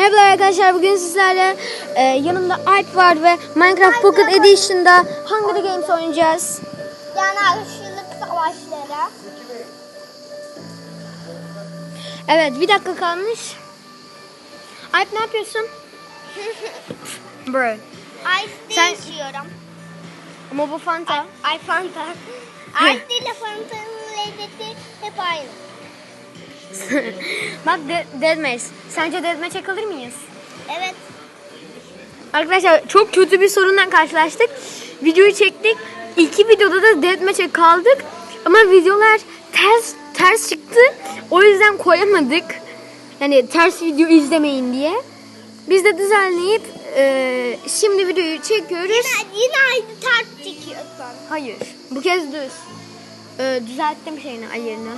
Merhabalar arkadaşlar bugün sizlerle e, yanımda Alp var ve Minecraft Pocket Edition'da Hunger Games oynayacağız. Yani aşırılık savaşları. Evet bir dakika kalmış. Alp ne yapıyorsun? Bro. Ice Sen- içiyorum. Ama bu Fanta. Ay Fanta. Ice ile Fanta'nın lezzeti hep aynı. Bak de- Deathmatch. Sence Deathmatch'e kalır mıyız? Evet. Arkadaşlar çok kötü bir sorunla karşılaştık. Videoyu çektik. İki videoda da deathmatch'e kaldık. Ama videolar ters ters çıktı. O yüzden koyamadık. Yani ters video izlemeyin diye. Biz de düzenleyip e, şimdi videoyu çekiyoruz. Yine, yine aynı tart çekiyorsun. Hayır. Bu kez düz. E, düzelttim şeyini ayarını.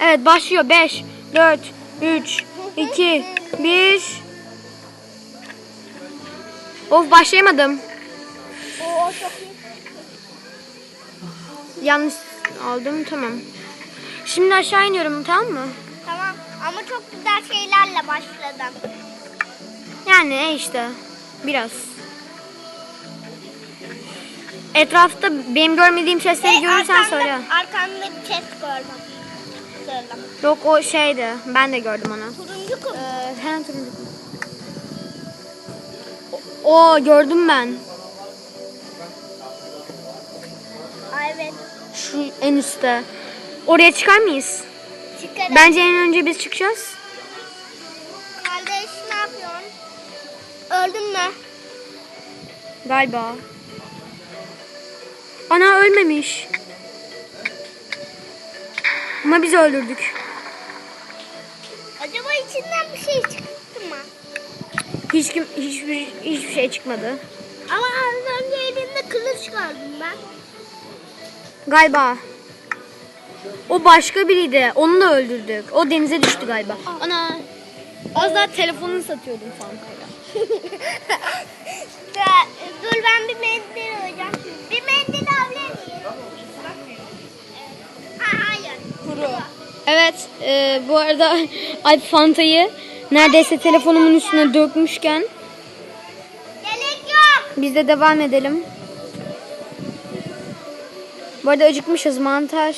Evet başlıyor. 5, 4, 3, 2, 1. Of başlayamadım. Yanlış aldım tamam. Şimdi aşağı iniyorum tamam mı? Tamam ama çok güzel şeylerle başladım. Yani e işte biraz. Etrafta benim görmediğim sesleri görürsen söyle. Arkamda bir chest gördüm. Söyle. Yok o şeydi. Ben de gördüm onu. Turuncu kum. Ee, hemen turuncu. O gördüm ben. Ay, evet. Şu en üstte. Oraya çıkar mıyız? Çıkarım. Bence en önce biz çıkacağız. Kardeş ne yapıyorsun? Öldün mü? Galiba. Ana ölmemiş. Ama biz öldürdük. Acaba içinden bir şey çıktı mı? Hiç kim hiçbir hiçbir şey çıkmadı. Ama az önce elimde kılıç gördüm ben. Galiba. O başka biriydi. Onu da öldürdük. O denize düştü galiba. Ana. Az daha telefonunu satıyordum. Dur, dur ben bir mendil alacağım. Evet. e, bu arada Alp Fanta'yı neredeyse telefonumun üstüne dökmüşken biz de devam edelim. Bu arada acıkmışız mantar.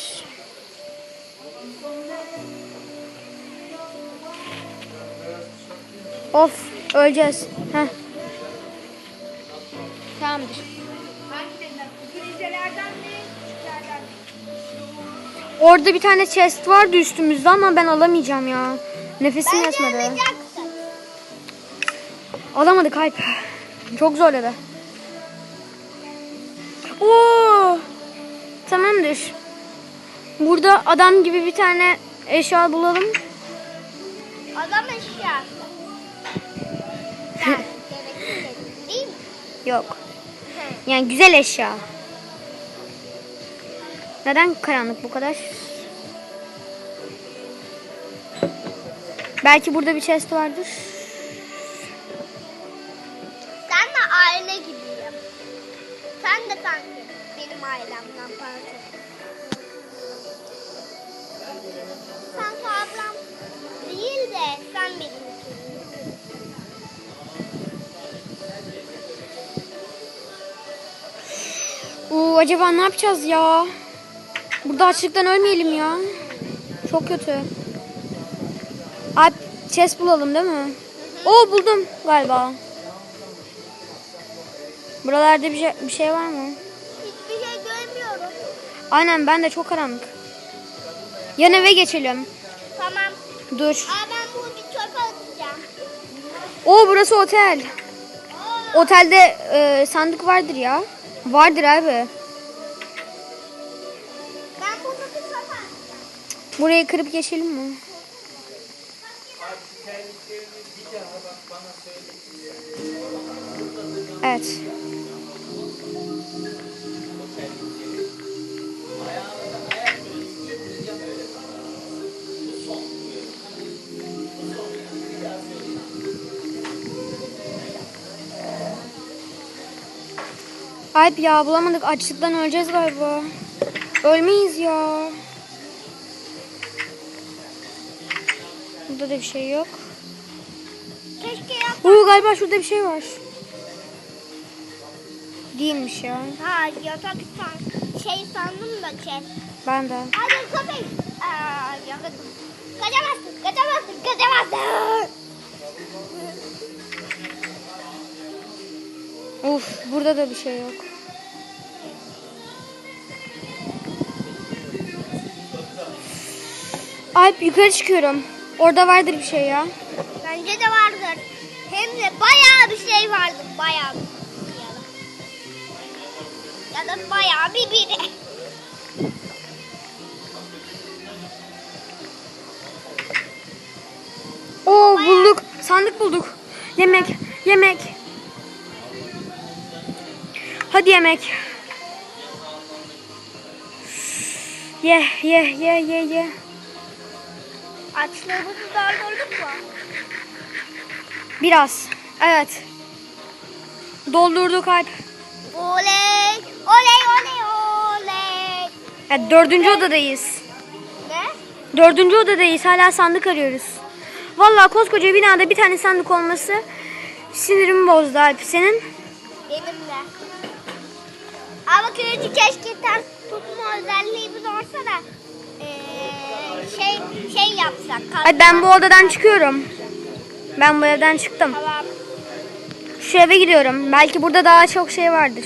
Of öleceğiz. Heh. Orada bir tane chest vardı üstümüzde ama ben alamayacağım ya. Nefesim Bence yetmedi. Alamadık Alp. Çok zorladı. Oo! Tamamdır. Burada adam gibi bir tane eşya bulalım. Adam eşyası. Gerekli değil mi? Yok. Yani güzel eşya. Neden karanlık bu kadar? Belki burada bir chest vardır. Sen de aile gibiyim. Sen de sanki benim ailemden parça. Sanki ablam değil de sen benim. Oo, acaba ne yapacağız ya? Burada açlıktan ölmeyelim ya. Çok kötü. Alp chest bulalım değil mi? Oo buldum galiba. Buralarda bir şey, bir şey var mı? Hiçbir şey görmüyorum. Aynen ben de çok karanlık. Yan eve geçelim. Tamam. Dur. Aa, ben bu bir çöpe atacağım. Oo burası otel. Otelde e, sandık vardır ya. Vardır abi. Burayı kırıp geçelim mi? Evet. Alp ya bulamadık. Açlıktan öleceğiz galiba. Ölmeyiz ya. Burada da bir şey yok. Oo galiba şurada bir şey var. Değilmiş ya. Ha yatak san şey sandım da şey. Ben de. Hadi köpek. Aa, yakaladım. Kaçamazsın, kaçamazsın, kaçamazsın. Uf burada da bir şey yok. Alp yukarı çıkıyorum. Orada vardır bir şey ya. Bence de vardır. Hem de bayağı bir şey vardır. Bayağı bir ya da. Ya da bayağı bir biri. Oo bulduk. Sandık bulduk. Yemek. Yemek. Hadi yemek. Ye ye ye ye ye. Açlığımızı doldurduk mu? Biraz. Evet. Doldurduk Alp. Oley! Oley oley oley! Evet, dördüncü odadayız. Ne? Dördüncü odadayız. Hala sandık arıyoruz. Vallahi koskoca binada bir tane sandık olması sinirimi bozdu Alp. Senin? Benim de. Ama kırıcı keşke tutma özelliğimiz olsa da eee, şey şey yapsak. Hadi ben bu odadan çıkıyorum. Ben bu evden çıktım. Tamam. Şu eve gidiyorum. Belki burada daha çok şey vardır.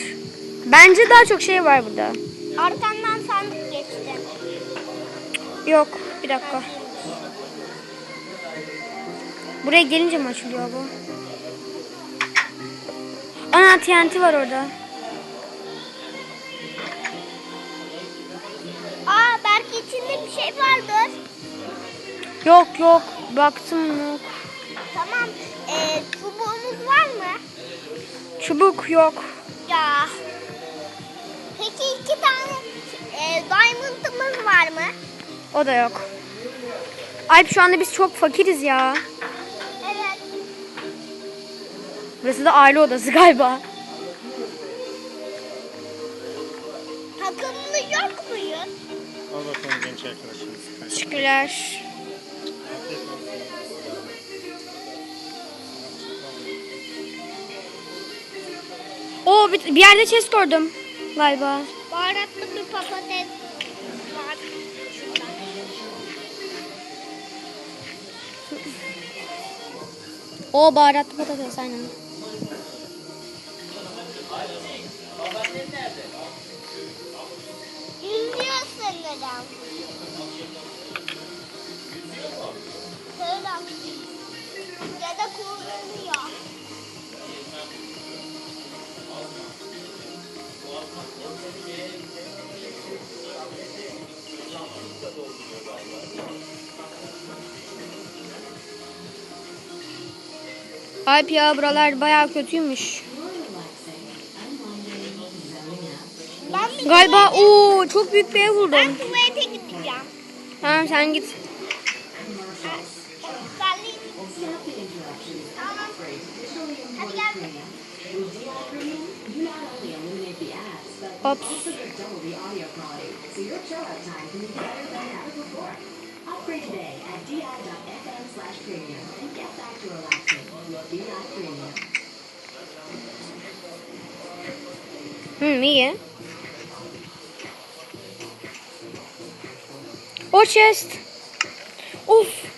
Bence daha çok şey var burada. Arkandan sandık geçti. Yok. Bir dakika. Buraya gelince mi açılıyor bu? Ana TNT var orada. Aa belki içinde bir şey vardır. Yok yok. Baktım yok. Tamam. Eee çubuğumuz var mı? Çubuk yok. Ya. Peki iki tane eee diamond'ımız var mı? O da yok. Alp şu anda biz çok fakiriz ya. Evet. Burası da aile odası galiba. Takımlı yok muyuz? Al bakalım genç arkadaşımız. Teşekkürler. Oo bir, bir yerde chest gördüm galiba. Baharatlı bir patates var. O baharatlı patates aynen. Alp ya buralar bayağı kötüymüş. Ben Galiba o çok büyük bir ev Ben buldum. tuvalete gideceğim. Tamam sen git. Sallayayım. Upgrade today at di.fm slash premium and get back to relaxing with DI Premium. Hı iyi. O chest. Of.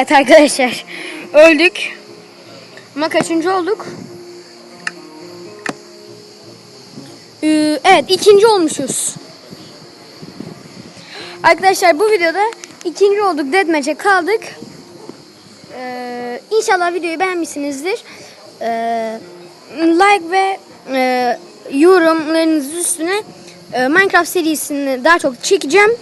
Evet arkadaşlar. Öldük. Ama kaçıncı olduk? Ee, evet ikinci olmuşuz. Arkadaşlar bu videoda ikinci olduk. Deathmatch'e kaldık. Ee, inşallah videoyu beğenmişsinizdir. Ee, like ve e, yorumlarınız üstüne e, Minecraft serisini daha çok çekeceğim.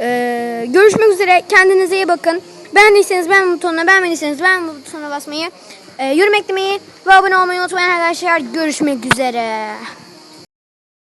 Ee, görüşmek üzere. Kendinize iyi bakın. Beğendiyseniz beğen butonuna, beğenmediyseniz beğen butonuna basmayı, e, yorum eklemeyi ve abone olmayı unutmayın arkadaşlar. Görüşmek üzere.